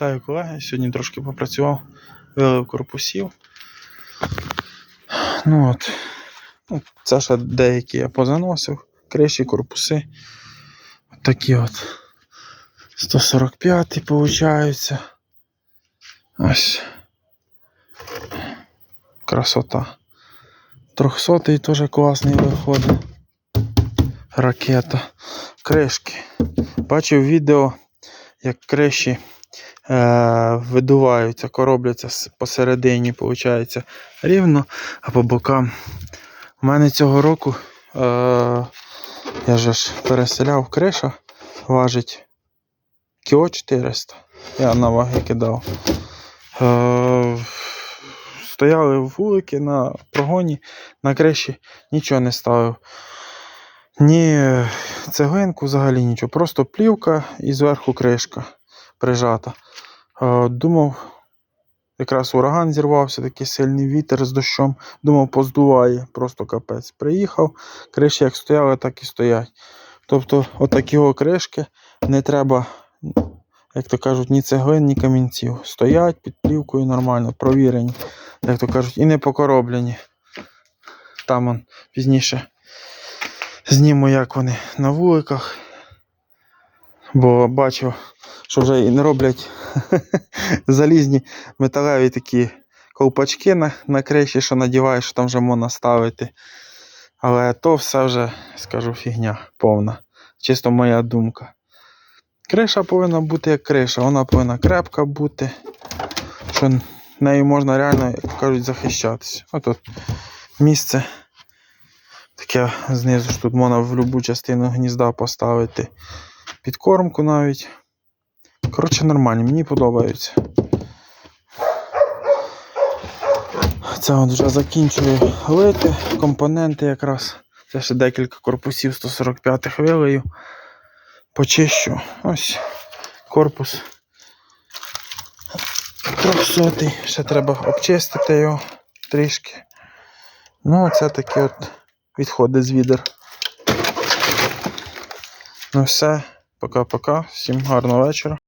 Вітаю колеги. Сьогодні трошки попрацював, вилив корпусів. Ну от. Ну, Це ще деякі я позаносив. Криші, корпуси. От такі от. 145 получаються. Ось. Красота. 300 теж класний виходить. Ракета. Кришки. Бачив відео, як криші видуваються, коробляться посередині, виходить, рівно, а по бокам. У мене цього року е, я ж переселяв криша, важить кіло 400. Я на ваги кидав. Е, стояли вулики на прогоні, на криші, нічого не ставив. Ні цеглинку взагалі нічого. Просто плівка і зверху кришка прижата. Е, Думав, якраз ураган зірвався, такий сильний вітер з дощом. Думав, поздуває, просто капець. Приїхав, криші як стояли, так і стоять. Тобто, отакі о кришки не треба, як то кажуть, ні цеглин, ні камінців. Стоять під плівкою нормально, провірені, як то кажуть, і не покороблені. Там он пізніше зніму, як вони на вуликах. Бо бачив, що вже і не роблять залізні металеві такі ковпачки на, на криші, що надіваєш, що там вже можна ставити. Але то все вже, скажу, фігня повна. Чисто моя думка. Криша повинна бути як криша, вона повинна крепка бути, що нею можна реально, як кажуть, захищатися. Отут місце таке знизу ж тут можна в будь-яку частину гнізда поставити. Підкормку навіть. Коротше, нормально, мені подобаються. Це от вже закінчую лити, компоненти якраз. Це ще декілька корпусів 145-х вилею. Почищу. Ось корпус 300 Ще треба обчистити його трішки. Ну, це такі от відходи з відер. Ну все, пока-пока. Всім гарного вечора.